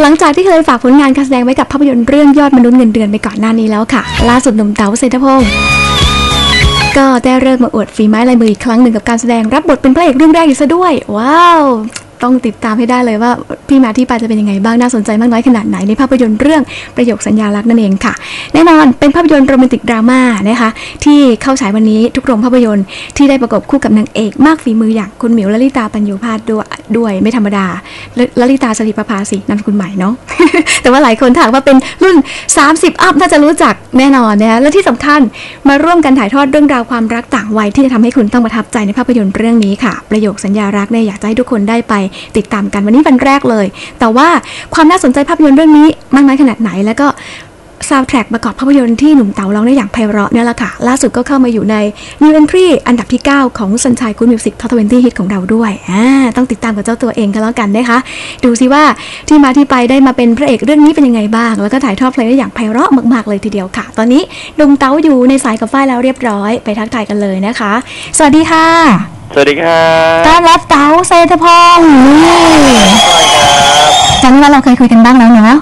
หลังจากที่เคยฝากผลงานการแสดงไว้กับภาพยนตร์เรื่องยอดมนุษย์เงินเดือนไปก่อนหน้านี้แล้วค่ะ ล่าสุดหนุ่มเต๋าเศรษฐพงศ์ก็ได้เริ่มาอวดฝีไม้ลายมืออีกครั้งหนึ่งกับการแสดงรับบทเป็นพระเอกเรื่องแรกอีกซะด้วย ว้าว ต้องติดตามให้ได้เลยว่าพี่มาที่ไปจะเป็นยังไงบ้างน่าสนใจมากน้อยขนาดไหนในภาพยนตร์เรื่องประโยคสัญญาลักษณ์นั่นเองค่ะ แน่นอนเป็นภาพยนตร์โรแมนติกดราม่านะคะที่เข้าฉายวันนี้ทุกโรงภาพยนตร์ที่ได้ประกบคู่กับนางเอกมากฝีมืออย่างคุณหมิวลลิตาปัญโยพาสด้วยด้วยไม่ธรรมดาลลลิตาสริประภาสินามสกุลใหม่เนาะแต่ว่าหลายคนถามว่าเป็นรุ่น 30 อัพน่าจะรู้จักแน่นอนนะคะและที่สำคัญมาร่วมกันถ่ายทอดเรื่องราวความรักต่างวัยที่จะทำให้คุณต้องประทับใจในภาพยนตร์เรื่องนี้ค่ะ ประโยคสัญญารักเนี่ยอยากจะให้ทุกคนได้ไปติดตามกันวันนี้วันแรกเลย แต่ว่าความน่าสนใจภาพยนตร์เรื่องนี้มากน้อยขนาดไหนแล้วก็ซาวด์แทร็กประกอบภาพยนตร์ที่หนุ่มเต๋าร้องได้อย่างไพเราะเนี่ยแหละค่ะ ล่าสุดก็เข้ามาอยู่ใน New Entry อันดับที่ 9 ของสัญชัยคุณมิวสิกท็อป20ฮิตของเราด้วยอ่าต้องติดตามกับเจ้าตัวเองกันแล้วกันนะคะ ดูซิว่าที่มาที่ไปได้มาเป็นพระเอกเรื่องนี้เป็นยังไงบ้าง แล้วก็ถ่ายทอดเพลงได้อย่างไพเราะมากๆเลยทีเดียวค่ะ ตอนนี้หนุ่มเต๋าอยู่ในสายกับฝ้ายแล้วเรียบร้อย ไปทักทายกันเลยนะคะ สวัสดีค่ะ สวัสดีครับต้อนรับเต๋าเศรษฐพงศ์นี่จำได้ว่าเราเคยคุยกันบ้างแล้วเนาะ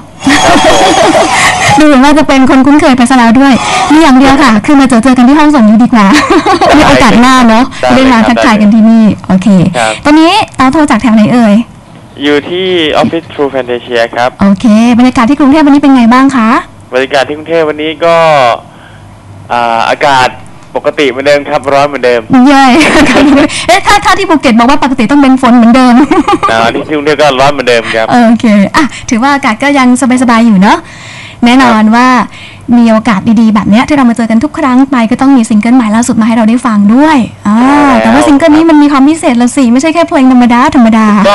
ดูเหมือนว่าจะเป็นคนคุ้นเคยไปซะแล้วด้วยมีอย่างเดียวค่ะ คือมาเจอเจอกันที่ห้องส่งนี้ดีกว่ามีโอกาสหน้าเนาะได้มาทักทายกันที่นี่โอเคครับตอนนี้เต๋าโทรจากแถวไหนเอ่ยอยู่ที่ออฟฟิศ True Fantasia ครับ โอเค บรรยากาศที่กรุงเทพวันนี้เป็นไงบ้างคะ บรรยากาศที่กรุงเทพวันนี้ก็อ่าอากาศ ปกติเหมือนเดิมครับร้อนเหมือนเดิมเย้ยเอ๊ะถ้าถ้าที่ภูเก็ตบอกว่าปกติต้องเป็นฝนเหมือนเดิมอ่าอันนี้ที่กรุงเทพก็ร้อนเหมือนเดิมครับโอเคอะถือว่าอากาศก็ยังสบายๆอยู่เนาะ แน่นอนว่ามีโอกาสดีๆ แบบเนี้ยที่เรามาเจอกันทุกครั้งไปก็ต้องมีซิงเกิลใหม่ล่าสุดมาให้เราได้ฟังด้วยอ่าใช่แล้วแต่ว่าซิงเกิลนี้มันมีความพิเศษละสิไม่ใช่แค่เพลงธรรมดาธรรมดาก็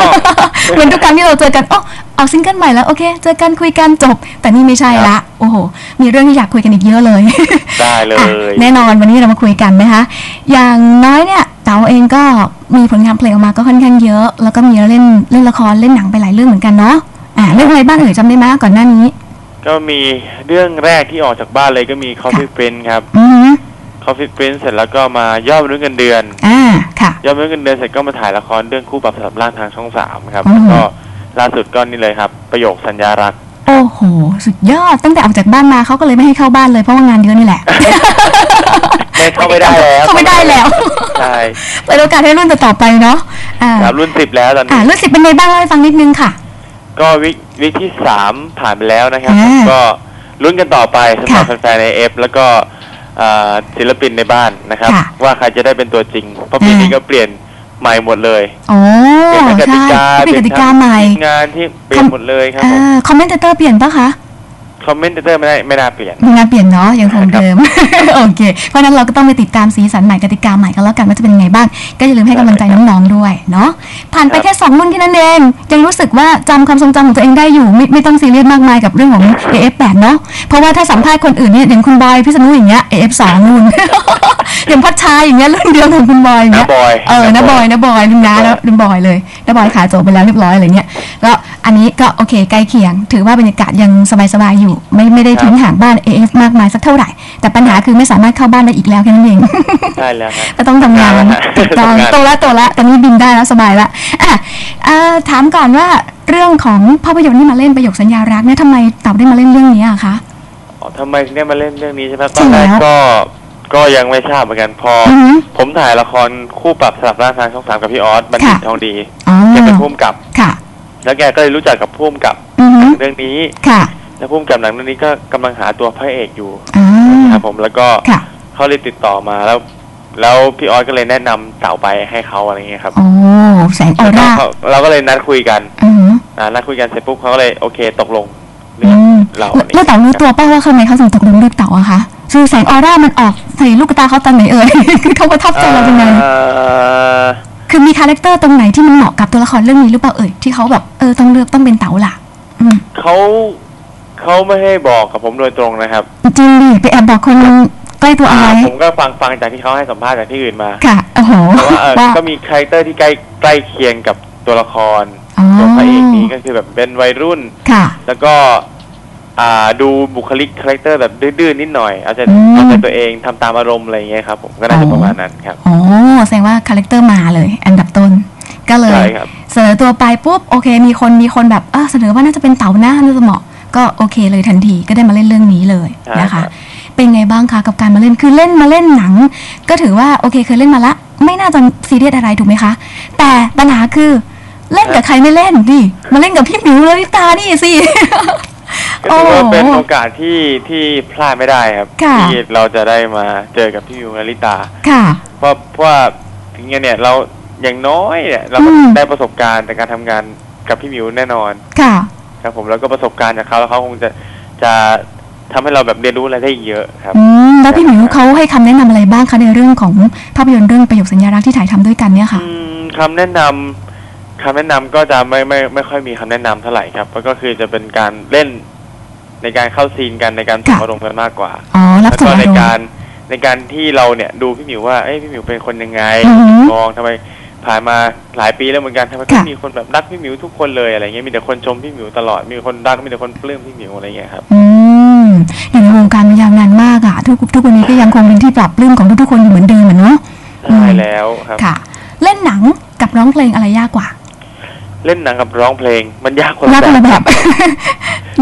เหมือนทุกครั้งที่เราเจอกันอ๋อเอาซิงเกิลใหม่แล้วโอเค เจอกันคุยกันจบ แต่นี่ไม่ใช่ละ โอ้โห มีเรื่องที่อยากคุยกันอีกเยอะเลย ได้เลอะยแน่นอนวันนี้เรามาคุยกันนะคะ อย่างน้อยเนี่ยเต๋าเองก็มีผลงานเพลงออกมาก็ค่อนข้างเยอะ แล้วก็มีเล่นเล่นละครเล่นหนังไปหลายเรื่องเหมือนกันเนาะอ่าเรื่องอะไรบ้างเอ่ยจำได้ไหมก่อนหน้านี้ ก็มีเรื่องแรกที่ออกจากบ้านเลยก็มี Coffee Prince ครับ อือฮึ Coffee Prince เสร็จแล้วก็มายอดมนุษย์เงินเดือนอ่า ค่ะยอดมนุษย์เงินเดือนเสร็จก็มาถ่ายละครเรื่องคู่ปรับสลับร่างทางช่องสามครับ อืม แล้วก็ล่าสุดก็นี่เลยครับ ประโยคสัญญารักโอ้โห สุดยอด ตั้งแต่ออกจากบ้านมาเขาก็เลยไม่ให้เข้าบ้านเลยเพราะว่างานเยอะนี่แหละ ไม่เข้าไม่ได้แล้วเข้าไม่ได้แล้ว ใช่เปิดโอกาสให้รุ่นต่อๆไปเนาะ อ่า ครับรุ่นสิบแล้วตอนอ่านี้ รุ่นสิบเป็นไงบ้างเล่าให้ฟังนิดนึงค่ะ ก็วิกวิกที่สามผ่านไปแล้วนะครับ อ่าก็ลุ้นกันต่อไปสำหรับค่ะแฟนๆในเอฟแล้วก็อ่าศิลปินในบ้านนะครับ ค่ะว่าใครจะได้เป็นตัวจริง เพราะปีอ่านี้ก็เปลี่ยนใหม่หมดเลยโอ้เปลี่ยนทั้งกใช่ติกาเปลี่ยนกติกาใหม่งานที่เปลี่ยนหมดเลยครับผม คอมเมนเตอร์เปลี่ยนปะคะ คอมเมนเตอร์ไม่ได้ไม่น่าเปลี่ยนมีงานเปลี่ยนเนาะยังคงเดิมโอเคเพราะฉะนั้นเราก็ต้องไปติดตามสีสันใหม่กติกาใหม่กันแล้วกันว่าจะเป็นยังไงบ้าง ก็อย่าลืมให้กำลังใจน้องๆด้วยเนาะผ่านไปครับแค่สองรุ่นแค่นั้นเองยังรู้สึกว่าจำความทรงจำของตัวเองได้อยู่ไม่ไม่ต้องซีเรียสมากมายกับเรื่องของ AF8 เนาะเพราะว่าถ้าสัมภาษณ์คนอื่นเนี่ยอย่างคุณบอยพิษณุอย่างเงี้ย AF2 รุ่นอย่างพัชชาอย่างเงี้ยรุ่นเดียวกับคุณบอยอย่างเงี้ยน้าบอยเออน้าบอยน้าบอยรุ่นน้าแล้วรุ่นบอยเลยน้าบอยขาโจไปแล้วเรียบร้อยอะไรเงี้ยก็อันนี้ก็โอเคใกล้เคียง ถือว่าบรรยากาศยังสบายๆอยู่ไม่ไม่ได้ทิ้งห่างบ้าน AF มากมายสักเท่าไหร่ แต่ปัญหาคือไม่สามารถเข้าบ้านได้อีกแล้วแค่นั้นเองใช่แล้วฮะก็ต้องทำงานทำงานแล้วฮะถูกต้องทำงานโตแล้วโตแล้วตอนนี้บินได้แล้วสบายละอะอ่าถามก่อนว่าเรื่องของภาพยนตร์ที่มาเล่นประโยคสัญญารักเนี่ยทำไมเต่าได้มาเล่นเรื่องนี้อะคะอ๋อทำไมถึงได้มาเล่นเรื่องนี้ใช่ไหมใช่ตอนแรกแล้วก็ก็ยังไม่ทราบเหมือนกันพอออหือผมถ่ายละครคู่ปรับสลับร่างทางช่องสามกับพี่ออสบัณฑิตค่ะทองดีอ๋อแกเป็นผู้กำกับค่ะแล้วแกก็เลยรู้จักกับผู้กำกับอือหือเรื่องนี้ค่ะ แล้วผู้กำกับหนังเรื่องนี้ก็กำลังหาตัวพระเอกอยู่อ่าครับผมแล้วก็ค่ะเขาเลยติดต่อมาแล้ว แล้วพี่ออสก็เลยแนะนำเต่าไปให้เขาอะไรเงี้ยครับโอ้แสงออร่าแล้วก็เราก็เลยนัดคุยกันอือหืออ่านัดคุยกันเสร็จปุ๊บเขาก็เลยโอเคตกลงอืเรื่องมเราแล้วอันแล้วนี้เต่ารู้ตัวป่าว่าทำไมเขาถึงตกลงเลือกเต่าอะคะคือแสงออร่ามันออกใส่ลูกตาเขาตอนไหนเอ่ยคือเขาประทับใจเรายังไงเอ่อคือมีคาแรคเตอร์ตรงไหนที่มันเหมาะกับตัวละครเรื่องนี้หรือเปล่าเอ่ยที่เขาแบบเออต้องเลือกต้องเป็นเต๋าล่ะอืมเขา เขาไม่ให้บอกกับผมโดยตรงนะครับ จริงดิไปแอบบอกคนใกล้ตัวเอาไว้อ่าผมก็ฟังฟังจากที่เขาให้สัมภาษณ์จากที่อื่นมาค่ะโอ้โหแต่ว่าเออว่าก็มีคาแรคเตอร์ที่ใกล้ใกล้เคียงกับตัวละครอ๋อตัวพระเอกนี้ก็คือแบบเป็นวัยรุ่นค่ะ แล้วก็อ่าดูบุคลิกคาแรคเตอร์แบบดื้อๆนิดหน่อย เอาใจอืมเอาใจตัวเองทำตามอารมณ์อะไรอย่างเงี้ยครับผมก็น่าจะประมาณนั้นครับโอ้แสดงว่าคาแรคเตอร์มาเลย อันดับต้นก็เลยใช่ครับแสเสนอตัวไปปุ๊บโอเค มีคนมีคนแบบเออเสนอว่าน่าจะเป็นเต๋าหน้าน่าจะเหมาะ ก็โอเคเลยทันทีก็ได้มาเล่นเรื่องนี้เลยนะคะ เป็นไงบ้างคะกับการมาเล่นคือเล่นมาเล่นหนัง ก็ถือว่าโอเคเคยเล่นมาละ ไม่น่าจะซีเรียสอะไรถูกไหมคะ แต่ปัญหาคือเล่นกับใครไม่เล่นดิมาเล่นกับพี่หมิวเลลิตานี่สิก็ถือว่าเป็นโอกาสที่ที่พลาดไม่ได้ครับค่ะที่เราจะได้มาเจอกับพี่มิวนาริตา ค่ะ เพราะเพราะว่าถึงอย่างเนี่ยเราอย่างน้อยเนี่ยเราก็อืมได้ประสบการณ์ในการทำงานกับพี่มิวแน่นอน ค่ะ ครับ ผมแล้วก็ประสบการณ์จากเขาแล้วเขาคงจะจะทำให้เราแบบเรียนรู้อะไรได้อีกเยอะครับอืมแล้วพี่หมิวเขาให้คำแนะนำอะไรบ้างคะในเรื่องของภาพยนตร์เรื่องประโยคสัญญารักษ์ที่ถ่ายทำด้วยกันเนี่ยค่ะอืมคำแนะนำคำแนะนำก็จะไม่ไม่ไม่ค่อยมีคำแนะนำเท่าไหร่ครับ ก็คือจะเป็นการเล่นในการเข้าซีนกันในการส่งค่ะอารมณ์กันมากกว่าอ๋อรับแล้วส่งก็อาในรมการณ์ในการที่เราเนี่ยดูพี่หมิวว่าเอ้ยพี่หมิวเป็นคนยังไงอือหือมองทำไม ผ่านมาหลายปีแล้วเหมือนกันทำไมค่ะ ไม่มีคนแบบรักพี่หมิวทุกคนเลยอะไรเงี้ยมีแต่คนชมพี่หมิวตลอดมีคนรักมีแต่คนปลื้มพี่หมิวอะไรเงี้ยครับ อืมอยู่ในวงการมายาวนานมากอะทุกทุกวันนี้ก็ยังคงเป็นที่ปรับปลื้มของทุกๆคนอยู่เหมือนเดิมเหมือนเนาะอืมใช่แล้วครับ ค่ะ เล่นหนังกับร้องเพลงอะไรยากกว่าเล่นหนังกับร้องเพลงมันยากคนยากคนละแบบ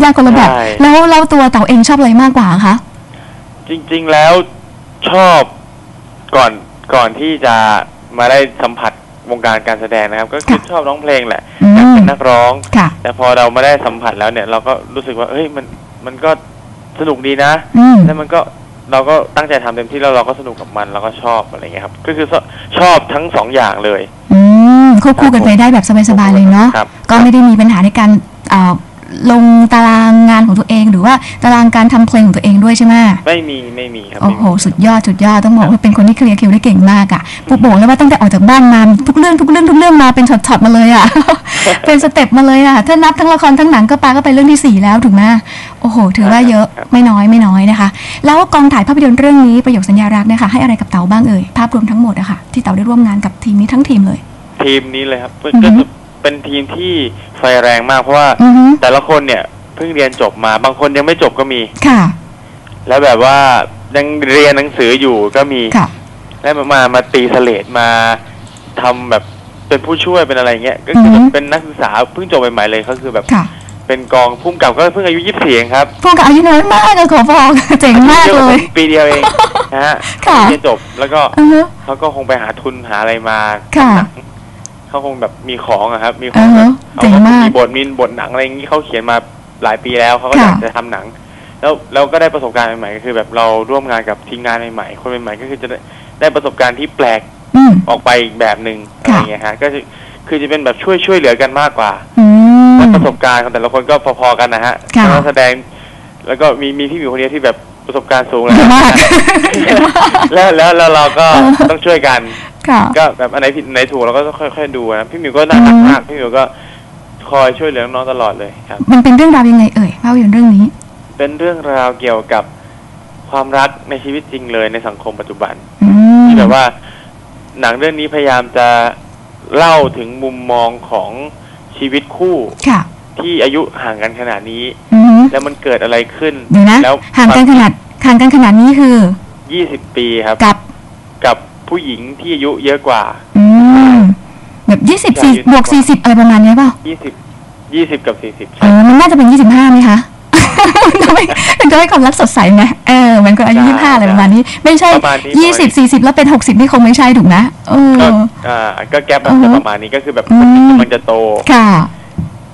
ยากคนละแบบ ใช่ แล้วแล้วตัวเต๋าเองชอบอะไรมากกว่าคะ จริง ๆแล้วชอบก่อนก่อนที่จะมาได้สัมผัส วงการการแสดงนะครับ ก็คือค่ะชอบร้องเพลงแหละอือยากมเป็นนักร้องค่ะแต่พอเรามาได้สัมผัสแล้วเนี่ย เราก็รู้สึกว่าเฮ้ยมันมันก็สนุกดีนะอืมแล้วมันก็เราก็ตั้งใจทำเต็มที่แล้วเราก็สนุกกับมันเราก็ชอบอะไรเงี้ยครับ ก็คือชอบชอบทั้งสองอย่างเลยอืมควบคู่กันไปได้แบบสบายๆเลยเนาะครับก็ไม่ได้มีปัญหาในการเอ่อ ลงตารางงานของตัวเอง หรือว่าตารางการทำเพลงของตัวเองด้วยใช่ไหมไม่มีไม่มีครับโอ้ไม่โหมีสุดยอดสุดยอดต้องบอกว่าเป็นคนที่เคลียร์คิวได้เก่งมากอะปุ๊บบอกเลยว่าตั้งแต่ออกจากบ้านมาทุกเรื่องทุกเรื่องทุกเรื่องมาเป็นช็อตๆมาเลยอะเป็นสเต็ปมาเลยอะถ้านับทั้งละครทั้งหนังก็ปาก็ไปเรื่องที่สี่แล้วถูกไหมโอ้โห ถือว่าเยอะไม่น้อยไม่น้อยนะคะ แล้วกองถ่ายภาพยนตร์เรื่องนี้ประโยคสัญญารักษ์เนะคะให้อะไรกับเต๋าบ้างเอ่ยภาพรวมทั้งหมดอะค่ะที่เต๋าได้ร่วมงานกับทีมนี้ทั้งทีมเลย ทีมนี้เลยครับอือฮึก็จะ เป็นทีมที่ไฟแรงมากเพราะว่าอือฮึแต่ละคนเนี่ยเพิ่งเรียนจบมา บางคนยังไม่จบก็มี ค่ะ แล้วแบบว่ายังเรียนหนังสืออยู่ก็มี ค่ะแล้วมามามาตีสเลดมาทำแบบเป็นผู้ช่วยเป็นอะไรเงี้ย ก็คือออฮึเป็นนักศึกษาเพิ่งจบใหม่ๆเลยเขาคือแบบค่ะเป็นกองพุ่มกับก็เพิ่งอายุยี่สิบสี่เองครับพวกกับอายุน้อยมากอะขอบอกเจ๋งมากอาเลยุยเดีวบผมปีเดียวเอง นะฮะค่ะ เรียนจบแล้วก็อือฮึ เขาก็คงไปหาทุนหาอะไรมาค่ะ ทำหนัง เขาคงแบบมีของอะครับ มีขออืงอฮึแบบเจ๋งมาก มีบทมีบทหนังอะไรอย่างนี้เขาเขียนมาหลายปีแล้วเขาก็ค่ะอยากจะทำหนัง แล้วเราก็ได้ประสบการณ์ใหม่ๆก็คือ แบบเราร่วมงานกับทีมงานใหม่ๆคนใหม่ๆก็คือจะได้ได้ประสบการณ์ที่แปลกอืม ออกไปอีกแบบหนึ่งอะไรค่ะอย่างเงี้ยฮะก็จะคือจะเป็นแบบช่วยช่วยเหลือกันมากกว่า อืมและประสบการณ์ของแต่ละคนก็พอๆกันนะฮะค่ะนักแสดง แล้วก็มีมีพี่หมิวคนนี้ที่แบบประสบการณ์สูงเลยเยอะมาก แล้วแล้วแล้วเราก็เออต้องช่วยกัน ค่ะ ก็แบบอันไหนผิดอันไหนถูกเราก็ต้องค่อยๆดูนะพี่หมิวก็น่ารักอืมมากพี่หมิวก็คอยช่วยเหลือน้องๆตลอดเลยครับ มันเป็นเรื่องราวยังไงเอ่ยภาพยนตร์เรื่องนี้ เป็นเรื่องราวเกี่ยวกับความรักในชีวิตจริงเลยในสังคมปัจจุบันอืมที่แบบว่า หนังเรื่องนี้พยายามจะเล่าถึงมุมมองของชีวิตคู่ค่ะที่อายุห่างกันขนาดนี้อืมแล้วมันเกิดอะไรขึ้นเดี๋ยวนะแล้วห่างกันขนาดห่างกันขนาดนี้คือยี่สิบปีครับ กับกับ ผู้หญิงที่อายุเยอะกว่า อืมแบบยี่สิบสี่ใช่บวกสี่สิบอะไรประมาณเนี้ยเปล่ายี่สิบยี่สิบกับสี่สิบเออมันน่าจะเป็นยี่สิบห้าไหมคะทำไมมันก็ให้ความรักสดใสไหมเออเหมือนกับอายุยี่สิบห้าอะไรประมาณนี้ ไม่ใช่ประมาณนี้ยี่สิบสี่สิบแล้วเป็นหกสิบนี่คงไม่ใช่ถูกนะเอก็ออ่าก็แก๊ปมันอือฮึจะประมาณนี้ก็คือแบบอืมคนหนึงกำลังจะโตค่ะ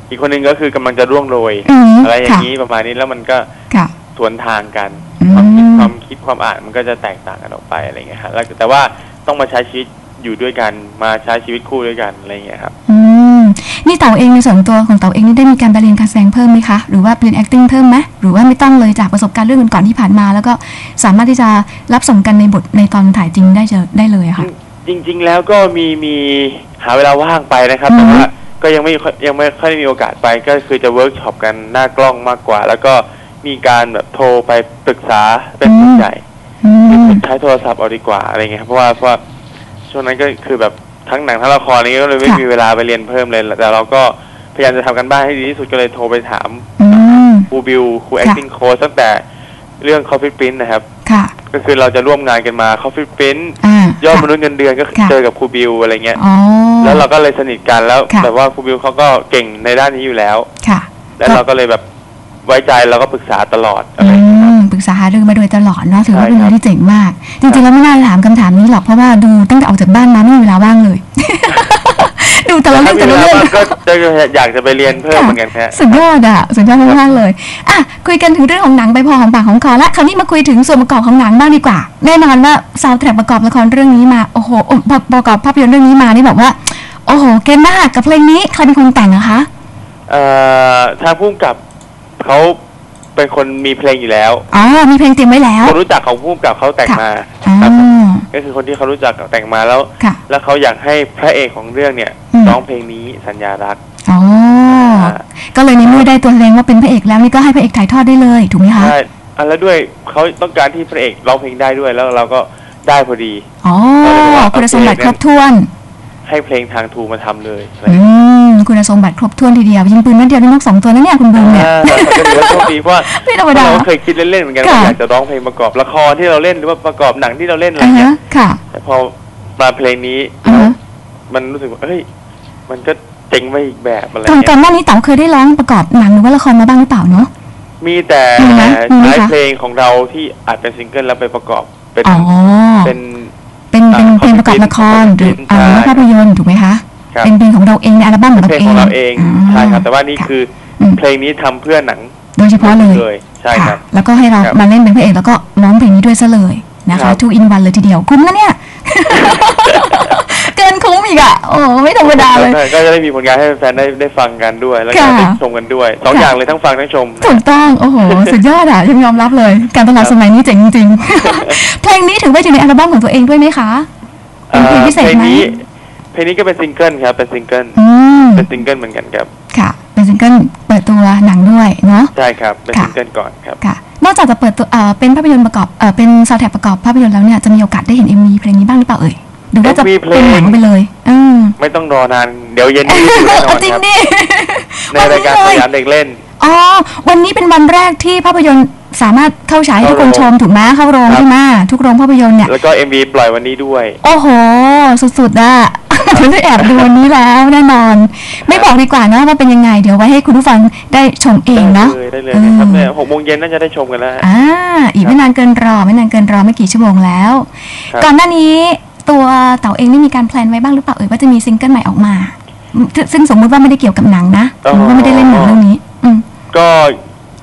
อีกคนหนึงก็คือกำลังจะร่วงโรยอืมอะไรอย่าค่ะงนี้ประมาณนี้แล้วมันก็ค่ะสวนทางกันอืม ความคิดความคิดความอ่านมันก็จะแตกต่างกันออกไปอะไรเงี้ยฮะแล้วแต่ว่าต้องมาใช้ชีวิตอยู่ด้วยกันมาใช้ชีวิตคู่ด้วยกันอะไรเงี้ยครับอืมนี่เต๋าเองในส่วนตัวของเต๋าเองนี่ได้มีการไปเรียนการแสดงเพิ่มไหมคะหรือว่าเรียน acting เพิ่มไหมหรือว่าไม่ต้องเลยจากประสบการณ์เรื่องก่อนๆที่ผ่านมา แล้วก็สามารถที่จะรับส่งกันในบทในตอนถ่ายจริงได้เจอได้เลยอะค่ะจริง ๆ แล้วก็มีมีหาเวลาว่างไปนะครับอืแต่อฮึว่าก็ยังไม่ค่อยยังไม่ค่อยได้มีโอกาสไปก็คือจะเวิร์กช็อปกันหน้ากล้องมากกว่า แล้วก็ มีการแบบโทรไปปรึกษาเป็นส่วนใหญ่อืมใช้โทรศัพท์เอาดีกว่าอะไรเงี้ยครับเพราะว่าเพราะว่าช่วงนั้นก็คือแบบทั้งหนังทั้งละครนี้ก็เลยไม่ค่ะมีเวลาไปเรียนเพิ่มเลย แต่เราก็พยายามจะทำกันบ้านให้ดีที่สุดก็เลยโทรไปถามอืมครูบิวครูค่ะ acting coach ตั้งแต่เรื่อง Coffee Print นะครับค่ะก็คือเราจะร่วมงานกันมา Coffee Print อ่ายอดมนุษย์เงินเดือนก็ค่ะเจอกับครูบิวอะไรเงี้ยอ๋อแล้วเราก็เลยสนิทกันแล้วค่ะแบบว่าครูบิวเขาก็เก่งในด้านนี้อยู่แล้วค่ะแล้วเราก็เลยแบบ ไว้ใจเราก็ปรึกษาตลอดอะไรอือย่างเงี้ยครับมปรึกษาหารือมาโดยตลอดเนาะถือว่าใช่เป็นครัเรื่อบงที่เจ๋งมาก จริงๆแล้วไม่น่าจะถามคำถามนี้หรอกเพราะว่าดูตั้งแต่ออกจากบ้านมาไม่มีเวลาว่างเลย ดูแต่ละเรื่องแต่ละเรื่องก็จะอยากจะไปเรียนเพิ่มเหมือนกันฮะสุดยอดอะสุดยอดมากๆเลยอะคุยกันถึงเรื่องของหนังไปพอของปากของคอละคราวนี้มาคุยถึงส่วนประกอบของหนังบ้างดีกว่า แน่นอนว่าซาวด์แทร็กประกอบละครเรื่องนี้มาโอ้โหประกอบภาพยนตร์เรื่องนี้มานี่แบบว่า โอ้โหเก่งมากกับเพลงนี้ใครเป็นคนแต่งอะคะเอ่อทางผู้กำกับ เขาเป็นคนมีเพลงอยู่แล้ว อ๋อ มีเพลงเตรียมไว้แล้ว คนรู้จักของผู้กำกับเขาแต่งมาอ๋อครับก็คือคนที่เขารู้จักแต่งมาแล้วค่ะแล้วเขาอยากให้พระเอกของเรื่องเนี่ยอืมร้องเพลงนี้สัญญารักอ๋ออ่าก็เลยในเมื่อได้ตัวแสดงว่าเป็นพระเอกแล้วนี่ก็ให้พระเอกถ่ายทอดได้เลยถูกไหมคะใช่อะแล้วด้วยเขาต้องการที่พระเอกร้องเพลงได้ด้วยแล้วเราก็ได้พอดี อ๋อก็เลยว่าคุณสมบัติโอเคครบถ้วน ให้เพลงทางทูมาทำเลยอะไรอืมคุณสมบัติครบถ้วนทีเดียวยิงปืนนัดเดียวได้นกสองตัวนั่นเนี่ยคุณบูมเนี่ยอ่าก็ถือว่าโชคดีเพราะว่าไม่ธรรมดาเราก็เคยคิดเล่นๆเหมือนกันว่าค่ะอยากจะร้องเพลงประกอบละครที่เราเล่นหรือว่าประกอบหนังที่เราเล่นอะไรอ่าเงี้ฮะยค่ะแต่พอมาเพลงนี้อ่าฮะมันรู้สึกว่าเฮ้ยมันก็เจ๋งไปอีกแบบอะไรก่อนก่เงี้อนยหน้านี้เต๋าเคยได้ร้องประกอบหนังหรือว่าละครมาบ้างหรือเปล่าเนาะมีแต่มีไหมมีไหมใช้คะเพลงของเราที่อัดเป็นซิงเกิลแล้วไปประกอบเป็นอ๋อเป็นเป็นเป็นอ่าเพลงประกอบละครหรือใช่อ่าหรือว่าภาพยนตร์ถูกไหมคะครับเป็นเพลงของเราเองในอัลบั้มของเพลเรางเองของเราเองาใช่ครับแต่ว่านี่ค่ะคือมเพลงนี้ทำเพื่อหนัง โดยเฉพาะเลยเลยใช่ครับ แล้วก็ให้เราครับมาเล่นเป็นพระเอกแล้วก็ร้องเพลงนี้ด้วยซะเลยนะครัคะบทูอินวันเลยทีเดียวคุ้มนะเนี่ยเกินคุ้มอีกอะโอ้ไม่ธรรมดาเลย ก็จะได้มีผลงานให้แฟนๆได้ได้ฟังกันด้วย แล้วก็ค่ะได้ชมกันด้วยสองค่ะอย่างเลยทั้งฟังทั้งชมถูกต้องโอ้โหสุดยอดอะยังยอมรับเลย การตลาดสมัยนี้เจ๋งจริงๆเพลงนี้ถือว่าอยู่ในอัลบั้มของตัวเองด้วยไหมคะ เป็นเพลงพิเศษเพลงไหมนี้เพลงนี้ก็เป็นซิงเกิลครับ เป็นซิงเกิลอืมเป็นซิงเกิลเหมือนกันครับ ค่ะ เป็นซิงเกิลเปิดตัวหนังด้วยเนาะใช่ครับ เป็นค่ะซิงเกิลก่อนครับค่ะ นอกจากจะเปิดตัวเอ่อเป็นภาพยนตร์ประกอบเอ่อเป็นซาวด์แทร็กประกอบภาพยนตร์แล้วเนี่ยจะมีโอกาสได้เห็น MV เพลงนี้บ้างหรือเปล่าเอ่ยหรือว่าจะ MV เพลเป็นงหนังไปเลยอืมไม่ต้องรอนาน เดี๋ยวเย็นนี้ดูแน่นอนจริงครับดิในรายการสยามเด็กเล่นอ๋อวันนี้เป็นวันแรกที่ภาพยนตร์ สามารถเข้าฉายให้ทุกคนชมถูกไหมเข้าโรงครับใช่ไหมทุกโรงภาพยนตร์เนี่ย แล้วก็ MV ปล่อยวันนี้ด้วย โอ้โห สุดๆอะเดี๋ยวจะแอบดูวันนี้แล้วแน่นอน ไม่บอกดีกว่านะว่าเป็นยังไง เดี๋ยวไว้ให้คุณผู้ฟังได้ชมเองเนาะได้เลยได้เลยนะครับเออเนี่ยหกโมงเย็นน่าจะได้ชมกันแล้วอ่าอีกไม่นานเกินรอไม่นานเกินรอไม่กี่ชั่วโมงแล้วครับก่อนหน้านี้ตัวเต๋าเองได้มีการแพลนไว้บ้างหรือเปล่าเอ่ยว่าจะมีซิงเกิลใหม่ออกมาซึ่งสมมุติว่าไม่ได้เกี่ยวกับหนังนะสมมติว่าไม่ได้เล่นหนังเรื่องนี้ อืมก็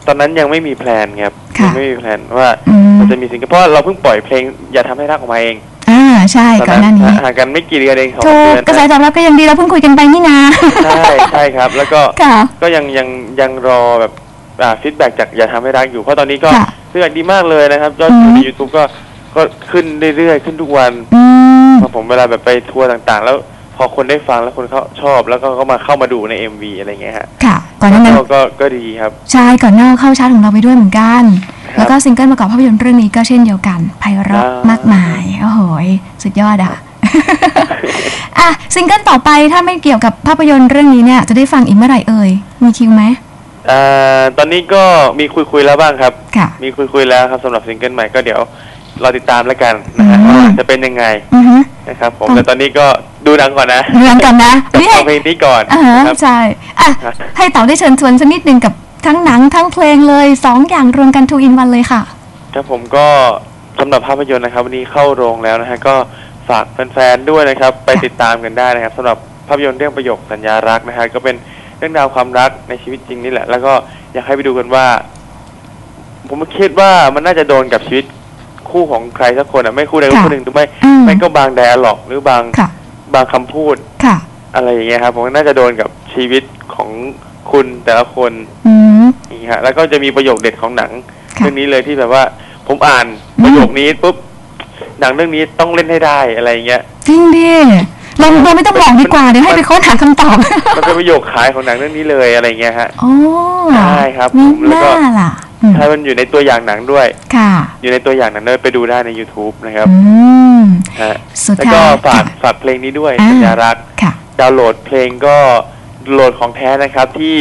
ตอนนั้นยังไม่มีแพลนครับค่ะยังไม่มีแพลนว่าอืมมันจะมีซิงเกิลเพราะว่าเราเพิ่งปล่อยเพลงอย่าทำให้รักออกมาเองอ่าใช่ตอนก่อนหนั้น้านนี้ห่างกันไม่กี่เดือนเองสองถูเดืกอนกระแสตอบรับก็ยังดีเราเพิ่งคุยกันไปนี่นาใช่ใช่ครับ แล้วก็ค่ะก็ยังยังยังรอแบบอ่าฟีดแบ็จากอย่าทำให้รักอยู่เพราะตอนนี้ก็ค่ะฟีดแบ็ดีมากเลยนะครับยอดอืวิวมใน YouTube ก็ก็ขึ้นเรื่อยๆขึ้นทุกวันอืมพอผมเวลาแบบไปทัวร์ต่างๆ แล้วพอคนได้ฟังแล้วคนเขาชอบแล้วก็เขามาเข้ามาดูใน MV อะไรเงี้ยฮะค่ะ ก่อนหน้านั้นก็ก็ก็ดีครับ ใช่ก่อนหน้าเข้าชาร์ตของเราไปด้วยเหมือนกันครับแล้วก็ซิงเกิลประกอบภาพยนตร์เรื่องนี้ก็เช่นเดียวกันไพเราะอ่ามมากมายโอ้โหยสุดยอดอะอะซิงเกิลต่อไปถ้าไม่เกี่ยวกับภาพยนตร์เรื่องนี้เนี่ยจะได้ฟังอีกเมื่อไหร่เอ่ยมีคิวไหมอ่าตอนนี้ก็มีคุยคุยๆแล้วบ้างครับค่ะมีคุยคุยๆแล้วครับสำหรับซิงเกิลใหม่ก็เดี๋ยวรอติดตามแล้วกันนะฮะอืมว่าจะเป็นยังไงอือฮึนะครับผมต้องแต่ตอนนี้ก็ดูหนังก่อนนะเรื่องกันนะกับนี่ฟัให้งเพลงนี้ก่อนอ่าฮะนะครับใช่ อะครับให้เต๋าได้เชิญชวนสักนิดนึงกับทั้งหนังทั้งเพลงเลยสองอย่างรวมกันทูอินวันเลยค่ะ ครับผมก็สำหรับภาพยนตร์นะครับ วันนี้เข้าโรงแล้วนะฮะก็ฝากแฟนๆด้วยนะครับ ไปติดตามกันได้นะครับสำหรับภาพยนตร์เรื่องประโยคสัญญารักนะฮะก็เป็นเรื่องราวความรักในชีวิตจริงนี่แหละ แล้วก็อยากให้ไปดูกันว่า ผมคิดว่ามันน่าจะโดนกับชีวิตคู่ของใครสักคนอะไม่คู่ใดก็ค่ะคู่หนึ่งหรือไม่อืมไม่ก็บางแดร์หรอกหรือบางค่ะบางคำพูดค่ะ อะไรอย่างเงี้ยครับผมว่าน่าจะโดนกับชีวิตของคุณแต่ละคนอืมอย่างเงี้ยฮะแล้วก็จะมีประโยคเด็ดของหนังค่ะเรื่องนี้เลยที่แบบว่า ผมอ่านอืมประโยคนี้ปุ๊บหนังเรื่องนี้ต้องเล่นให้ได้อะไรอย่างเงี้ยจริงดิเราเราไม่ต้องบอกดีกว่าเดี๋ยวให้ไปค้นหาคำตอบมันเป็นประโยคขายของหนังเรื่องนี้เลยอะไรอย่างเงี้ยฮะโอ้ใช่ครับมีผมแล้วก็หน้าล่ะอืมใช่มันอยู่ในตัวอย่างหนังด้วย ค่ะ อยู่ในตัวอย่างหนังด้วยไปดูได้ใน YouTube นะครับอืมฮะสุดแล้วท้าก็ยฝากค่ะฝากเพลงนี้ด้วยอ่าสัญญารักค่ะ ดาวน์โหลดเพลงก็โหลดของแท้นะครับที่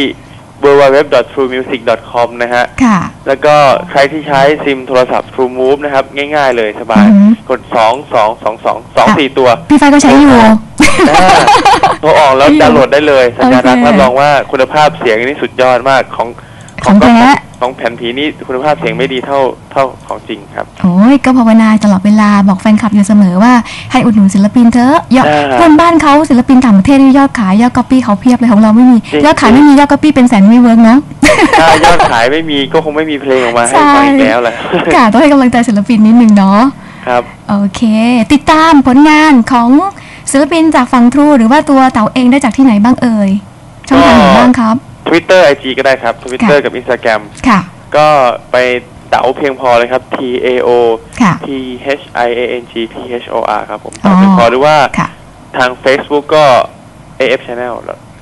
www.truemusic.com นะฮะ ค่ะ แล้วก็ใครที่ใช้ซิมโทรศัพท์ True Move นะครับ ง่ายๆเลยสบาย อือหือ กด2 2 2 2 2 4ตัวพี่ไฟก็ใช้อยู่อ่าโทรออกแล้วดาวน์โหลดได้เลย สัญญารักโอเค รับรองว่าคุณภาพเสียงนี่สุดยอดมากของของแท้ ของแผ่นผีนี่คุณภาพเสียงไม่ดีเท่าเท่าของจริงครับ โอ้ยก็ภาวนาตลอดเวลาบอกแฟนคลับอยู่เสมอว่าให้อุดหนุนศิลปินเถอะยอดอ่า เพื่อนบ้านเขาศิลปินต่างประเทศนี่ยอดขายยอดก๊อปปี้เขาเพียบเลยของเราไม่มีจริงยอดขายไม่มียอดก๊อปปี้เป็นแสนไม่เวิร์กเนาะ ถ้ายอดขายไม่มีก็คงไม่มีเพลงออกมาให้ใช่ฟังอีกแล้วแหละ ค่ะต้องให้กำลังใจศิลปินนิดนึงเนาะ ครับ โอเค ติดตามผลงานของศิลปินจากฝั่งทรูหรือว่าตัวเต๋าเองได้จากที่ไหนบ้างเอ่ยช่องทางไหนบ้างครับ Twitter IG ก็ได้ครับ Twitter กับ Instagram ค่ะ ก็ไปเต๋าเพียงพอเลยครับ T A O ค่ะ P H I A N G P H O R ครับผมอ๋อเต๋าเพียงพอหรือว่าค่ะทาง Facebook ก็ AF Channel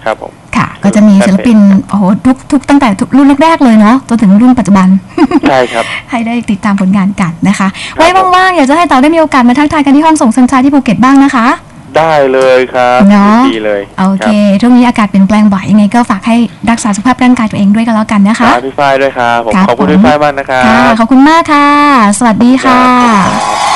ครับผมค่ะ ก็จะมีศิลปินโอ้โหทุกทุกตั้งแต่ทุกรุ่นแรกๆเลยเนาะจนถึงรุ่นปัจจุบัน ใช่ครับ ให้ได้ติดตามผลงานกันนะคะ ไว้ว่างๆ อยากจะให้เต๋าได้มีโอกาสมาทักทายกันที่ห้องส่งสัญชาที่ภูเก็ตบ้างนะคะ ได้เลยครับเนาะยิดีเลย โอเครับช่วงนี้อากาศเปลี่ยนแปลงบ่อยยังไงก็ฝากให้รักษาสุขภาพร่างกายตัวเองด้วยกันแล้วกันนะคะฝากพี่ฝ้ายด้วยครับผมครับขอบคุณผมพี่ฝ้ายมากนะครัค่ะบขอบคุณมากค่ะ สวัสดีค่ะครับ